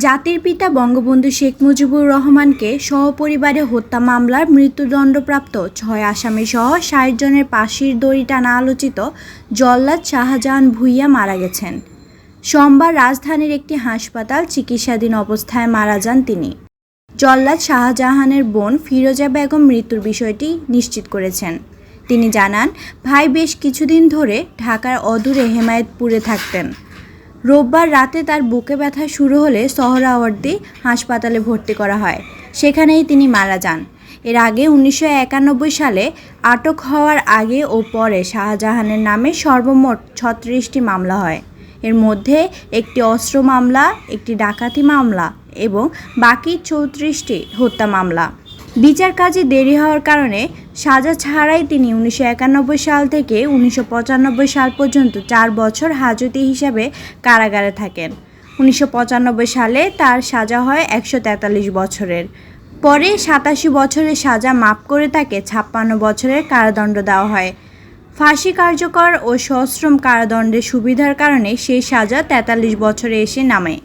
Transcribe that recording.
জাতির পিতা বঙ্গবন্ধু শেখ মুজিবুর রহমানকে সহপরিবারে হত্যা মামলার মৃত্যুদণ্ডপ্রাপ্ত ছয় আসামি সহ ষাট জনের পাশির দড়ি টানা আলোচিত জল্লাদ শাহজাহান ভুইয়া মারা গেছেন। সোমবার রাজধানীর একটি হাসপাতাল চিকিৎসাধীন অবস্থায় মারা যান তিনি। জল্লাদ শাহজাহানের বোন ফিরোজা বেগম মৃত্যুর বিষয়টি নিশ্চিত করেছেন। তিনি জানান, ভাই বেশ কিছুদিন ধরে ঢাকার অদূরে হেমায়েতপুরে থাকতেন। রোববার রাতে তার বুকে ব্যথা শুরু হলে সহরাওয়ার্দী হাসপাতালে ভর্তি করা হয়। সেখানেই তিনি মারা যান। এর আগে উনিশশো একানব্বই সালে আটক হওয়ার আগে ও পরে শাহজাহানের নামে সর্বমোট ছত্রিশটি মামলা হয়। এর মধ্যে একটি অস্ত্র মামলা, একটি ডাকাতি মামলা এবং বাকি চৌত্রিশটি হত্যা মামলা। বিচার কাজে দেরি হওয়ার কারণে সাজা ছাড়াই তিনি উনিশশো একানব্বই সাল থেকে উনিশশো পঁচানব্বই সাল পর্যন্ত চার বছর হাজতি হিসাবে কারাগারে থাকেন। উনিশশো পঁচানব্বই সালে তার সাজা হয় একশো তেতাল্লিশ বছরের। পরে সাতাশি বছরের সাজা মাপ করে তাকে ছাপ্পান্ন বছরের কারাদণ্ড দেওয়া হয়। ফাঁসি কার্যকর ও সশ্রম কারাদণ্ডের সুবিধার কারণে সেই সাজা তেতাল্লিশ বছরে এসে নামে।